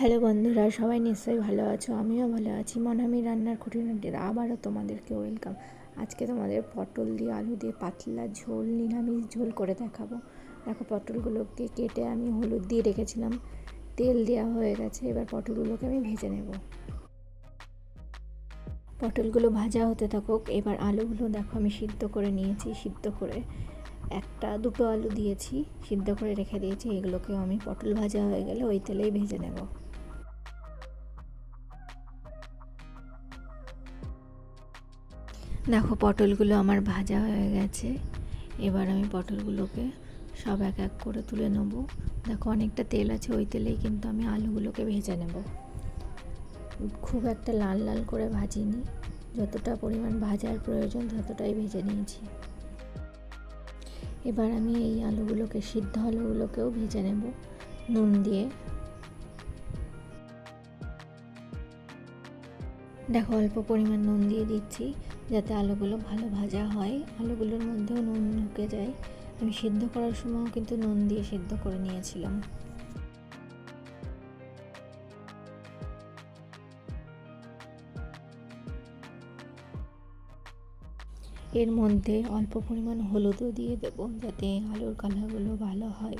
Hello বন্ধুরা, সবাই নিশ্চয়ই ভালো আছো? আমিও ভালো আছি। মনামি রান্নার খুঁটিনাটির আবারও তোমাদেরকে ওয়েলকাম আজকে তোমাদের পটল দিয়ে আলু দিয়ে পাতলা ঝোল, নিরামিষ ঝোল করে দেখাবো। দেখো পটলগুলোকে কেটে আমি হলুদ দিয়ে রেখেছিলাম। তেল দেওয়া হয়ে গেছে, এবার পটলগুলোকে আমি ভেজে নেব। পটলগুলো ভাজা হতে থাকুক, এবার আলুগুলো দেখো আমি সিদ্ধ করে নিয়েছি, সিদ্ধ করে একটা, দুটো আলু দিয়েছি, সিদ্ধ করে রেখে দিয়েছি। এগুলোকেও আমি পটল ভাজা হয়ে গেলে ওই তেলেই ভেজে নেব। দেখো, পটলগুলো আমার ভাজা হয়ে গেছে। এবার আমি পটলগুলোকে সব এক এক করে তুলে নেব। দেখো, অনেকটা তেল আছে, ওই তেলেই কিন্তু আমি আলুগুলোকে ভেজে নেব। খুব একটা লাল লাল করে ভাজিনি। যতটা পরিমাণ ভাজার প্রয়োজন, ততটাই ভেজে নিয়েছি। এবার আমি এই আলুগুলোকে, সিদ্ধ আলুগুলোকেও ভেজে নেব। নুন দিয়ে দেখো, অল্প পরিমাণ নুন দিয়ে দিচ্ছি যাতে আলুগুলো ভালো ভাজা হয়। আলুগুলোর মধ্যেও নুন ঢুকে যায়। আমি সিদ্ধ করার সময়ও কিন্তু নুন দিয়ে সিদ্ধ করে নিয়েছিলাম। এর মধ্যে অল্প পরিমাণ হলুদও দিয়ে দেব যাতে আলুর কালারগুলো ভালো হয়।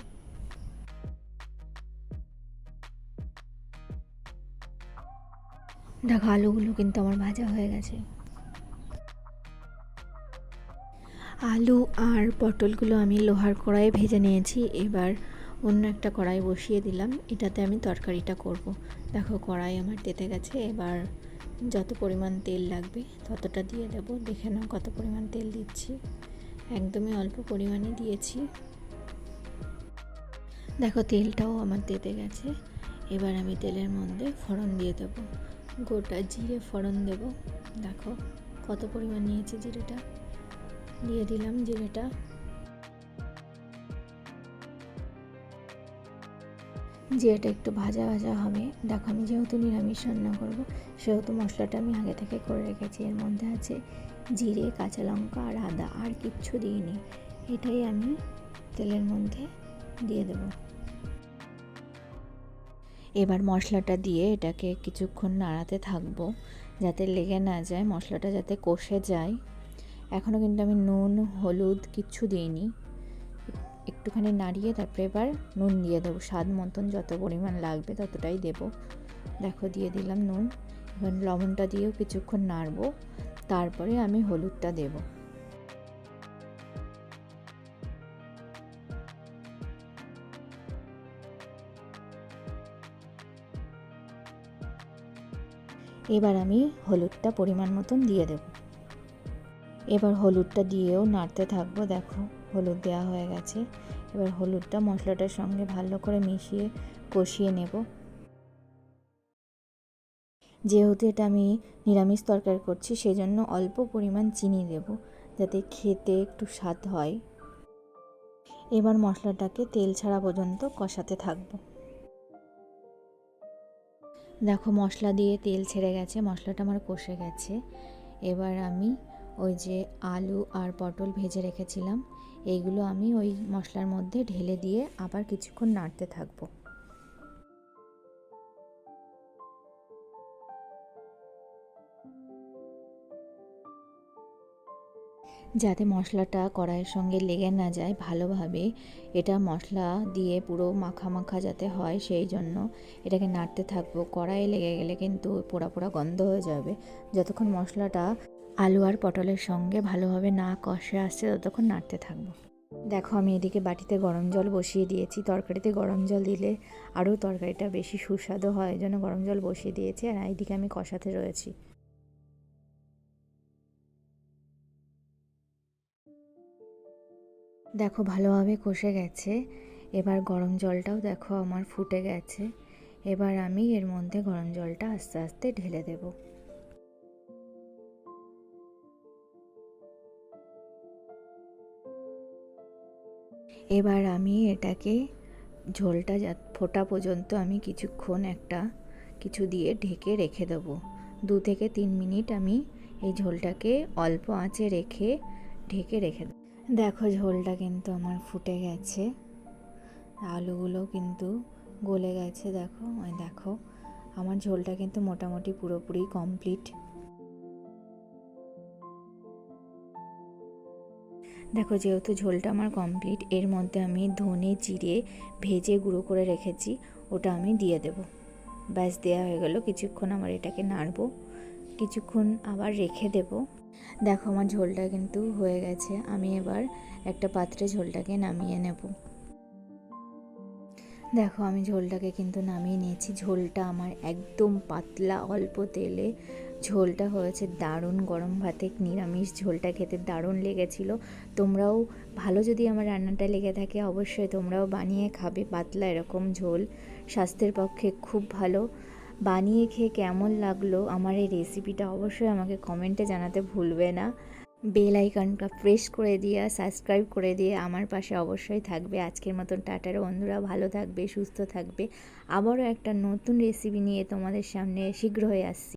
দেখো, আলুগুলো কিন্তু আমার ভাজা হয়ে গেছে। আলু আর পটলগুলো আমি লোহার কড়াইয়ে ভেজে নিয়েছি। এবার অন্য একটা কড়াই বসিয়ে দিলাম। এটাতে আমি তরকারিটা করব। দেখো, কড়াই আমার তেতে গেছে। এবার যত পরিমাণ তেল লাগবে ততটা দিয়ে দেব। দেখে নাও কত পরিমাণ তেল দিচ্ছি। একদমই অল্প পরিমাণে দিয়েছি। দেখো, তেলটাও আমার তেতে গেছে। এবার আমি তেলের মধ্যে ফোড়ন দিয়ে দেব। গোটা জিরে ফোড়ন দেব। দেখো কত পরিমাণ নিয়েছি জিরেটা। দিয়ে দিলাম জিরেটা। জিরেটা একটু ভাজা ভাজা হবে। দেখো আমি যেহেতু নিরামিষ রান্না করব, সেহেতু মশলাটা আমি আগে থেকে করে রেখেছি। এর মধ্যে আছে জিরে, কাঁচা লঙ্কা আর আদা। আর কিচ্ছু দিইনি। এটাই আমি তেলের মধ্যে দিয়ে দেব। এবার মশলাটা দিয়ে এটাকে কিছুক্ষণ নাড়াতে থাকব, যাতে লেগে না যায়, মশলাটা যাতে কষে যায়। এখনও কিন্তু আমি নুন, হলুদ কিচ্ছু দিইনি। একটুখানি নাড়িয়ে তারপরে এবার নুন দিয়ে দেবো। স্বাদ মতন যত পরিমাণ লাগবে ততটাই দেব। দেখো, দিয়ে দিলাম নুন। এবার লবণটা দিয়েও কিছুক্ষণ নাড়বো। তারপরে আমি হলুদটা দেব। এবার আমি হলুদটা পরিমাণ মতন দিয়ে দেব। এবার হলুদটা দিয়েও নাড়তে থাকব, দেখো হলুদ দেওয়া হয়ে গেছে। এবার হলুদটা মশলাটার সঙ্গে ভালো করে মিশিয়ে কষিয়ে নেব। যেহেতু এটা আমি নিরামিষ তরকারি করছি, সেজন্য অল্প পরিমাণ চিনি দেব যাতে খেতে একটু স্বাদ হয়। এবার মশলাটাকে তেল ছাড়া পর্যন্ত কষাতে থাকব। দেখো মশলা দিয়ে তেল ছেড়ে গেছে, মশলাটা আমার কষে গেছে। এবার আমি ওই যে আলু আর পটল ভেজে রেখেছিলাম এইগুলো আমি ওই মশলার মধ্যে ঢেলে দিয়ে আবার কিছুক্ষণ নাড়তে থাকব। যাতে মশলাটা কড়াইয়ের সঙ্গে লেগে না যায় ভালোভাবে। এটা মশলা দিয়ে পুরো মাখা মাখা যাতে হয় সেই জন্য এটাকে নাড়তে থাকব। কড়াইয়ে লেগে গেলে কিন্তু পোড়া পোড়া গন্ধ হয়ে যাবে। যতক্ষণ মশলাটা আলু আর পটলের সঙ্গে ভালোভাবে না কষে আসছে, ততক্ষণ নাড়তে থাকব। দেখো, আমি এদিকে বাটিতে গরম জল বসিয়ে দিয়েছি। তরকারিতে গরম জল দিলে আরও তরকারিটা বেশি সুস্বাদু হয় জন্য গরম জল বসিয়ে দিয়েছি। আর এইদিকে আমি কষাতে রয়েছি। দেখো ভালোভাবে কষে গেছে। এবার গরম জলটাও দেখো আমার ফুটে গেছে। এবার আমি এর মধ্যে গরম জলটা আস্তে আস্তে ঢেলে দেব। এবার আমি এটাকে ঝোলটা ফোটা পর্যন্ত আমি কিছুক্ষণ একটা কিছু দিয়ে ঢেকে রেখে দেবো। দু থেকে তিন মিনিট আমি এই ঝোলটাকে অল্প আঁচে রেখে ঢেকে রেখে দেবো দেখো ঝোলটা কিন্তু আমার ফুটে গেছে। আলুগুলো কিন্তু গলে গেছে দেখো, ওই দেখো। আমার ঝোলটা কিন্তু মোটামুটি পুরোপুরি কমপ্লিট। দেখো যেহেতু ঝোলটা আমার কমপ্লিট, এর মধ্যে আমি ধনে জিরে ভেজে গুঁড়ো করে রেখেছি, ওটা আমি দিয়ে দেব। ব্যাস দেওয়া হয়ে গেল, কিছুক্ষণ আমার এটাকে নাড়বো, কিছুক্ষণ আবার রেখে দেব। দেখো আমার ঝোলটা কিন্তু হয়ে গেছে, আমি এবার একটা পাত্রে ঝোলটাকে নামিয়ে নেব। দেখো আমি ঝোলটাকে কিন্তু নামিয়ে নিয়েছি, ঝোলটা আমার একদম পাতলা অল্প তেলে। ঝোলটা হয়েছে দারুণ গরম ভাতে, নিরামিষ ঝোলটা খেতে দারুণ লেগেছিল। তোমরাও ভালো যদি আমার রান্নাটা লেগে থাকে, অবশ্যই তোমরাও বানিয়ে খাবে পাতলা এরকম ঝোল। স্বাস্থ্যের পক্ষে খুব ভালো। বানিয়ে খেয়ে কেমন লাগল আমার এই রেসিপিটা অবশ্যই আমাকে কমেন্টে জানাতে ভুলবে না। বেল আইকনটা প্রেস করে দিয়ে সাবস্ক্রাইব করে দিয়ে আমার পাশে অবশ্যই থাকবে। আজকের মতন টাটার বন্ধুরা, ভালো থাকবে, সুস্থ থাকবে। আবারও একটা নতুন রেসিপি নিয়ে তোমাদের সামনে শীঘ্র হয়ে আসছি।